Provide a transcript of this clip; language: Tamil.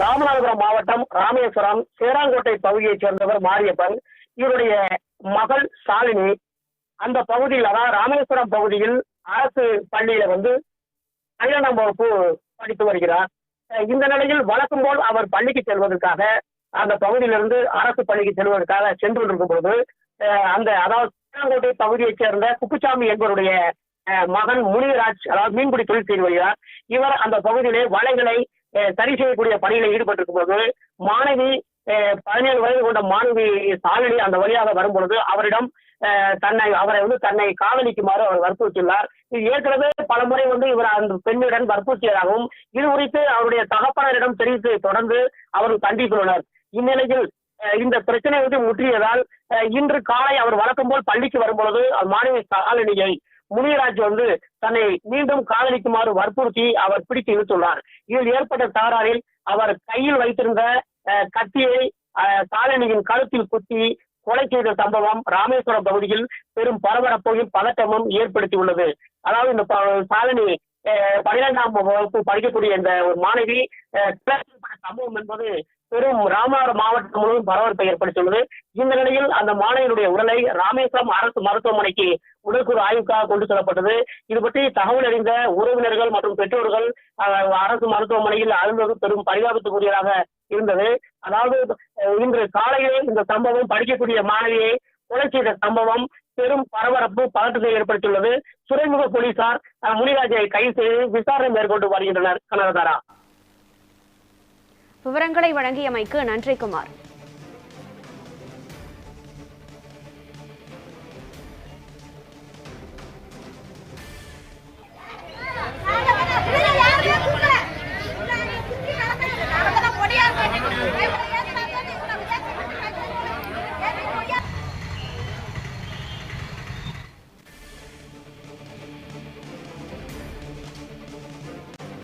ராமநாதபுரம் மாவட்டம் ராமேஸ்வரம் சேராங்கோட்டை பகுதியைச் சேர்ந்தவர் மாரியப்பன். இவருடைய மகள் சாலினி. அந்த பகுதியில் அதாவது ராமேஸ்வரம் பகுதியில் அரசு பள்ளியில வந்து பன்னிரெண்டாம் வகுப்பு படித்து வருகிறார். அஹ் இந்த நிலையில் வழக்கம் போல் அவர் பள்ளிக்கு செல்வதற்காக அந்த பகுதியிலிருந்து அரசு பள்ளிக்கு செல்வதற்காக சென்று கொண்டிருக்கும் பொழுது அந்த அதாவது சேராங்கோட்டை பகுதியைச் சேர்ந்த குப்புசாமி என்பவருடைய அஹ் மகன் முனிராஜ் அதாவது மீன்பிடி தொழில் செய்து வருகிறார். இவர் அந்த பகுதியிலே வலைகளை சரி செய்யக்கூடிய பணியில ஈடுபட்டிருக்கும் போது மாணவி அஹ் பதினேழு வயது கொண்ட மாணவி சாலினி அந்த வழியாக வரும்பொழுது அவரிடம் அஹ் தன்னை அவரை வந்து தன்னை காதலிக்குமாறு அவர் வற்புறுத்தியுள்ளார். இது ஏற்கனவே பலமுறை வந்து இவர் அந்த பெண்ணுடன் வற்புறுத்தியதாகவும் இது குறித்து அவருடைய தகப்பனரிடம் தெரிவித்து தொடர்ந்து அவர் கண்டித்துள்ளனர். இந்நிலையில் அஹ் இந்த பிரச்சனை வந்து முற்றியதால் அஹ் இன்று காலை அவர் வழக்கம் போல் பள்ளிக்கு வரும்பொழுது மாணவி சாலினியை முனியராஜ் வந்து தன்னை மீண்டும் காதலிக்குமாறு வற்புறுத்தி அவர் பிடித்து இழுத்துள்ளார். இதில் ஏற்பட்ட தகராறில் அவர் கையில் வைத்திருந்த கத்தியை அஹ், சாலினியின் கழுத்தில் குத்தி கொலை செய்த சம்பவம் ராமேஸ்வரம் பகுதியில் பெரும் பரபரப்பையும் பதட்டமும் ஏற்படுத்தியுள்ளது அதாவது இந்த ப- சாலினி அஹ், வகுப்பு படிக்கக்கூடிய இந்த ஒரு மாணவி அஹ், சம்பவம் என்பது பெரும் ராமநாடு மாவட்டம் முழுவதும் பரபரப்பை ஏற்படுத்தியுள்ளது. இந்த நிலையில் அந்த மாணவியினுடைய உடலை ராமேஸ்வரம் அரசு மருத்துவமனைக்கு உடற்கூறு ஆய்வுக்காக கொண்டு செல்லப்பட்டது. இது பற்றி தகவல் அறிந்த உறவினர்கள் மற்றும் பெற்றோர்கள் அரசு மருத்துவமனையில் அழுந்தது பெரும் பரிதாபத்துக்குரியதாக இருந்தது. அதாவது இன்று காலையிலே இந்த சம்பவம் படிக்கக்கூடிய மாணவியை கொலை செய்த சம்பவம் பெரும் பரபரப்பு பதற்றத்தை ஏற்படுத்தியுள்ளது. துறைமுக போலீசார் அஹ், முனிராஜை கைது செய்து விசாரணை மேற்கொண்டு வருகின்றனர். கனகதாரா. விவரங்களை வழங்கியமைக்கு நன்றி குமார்.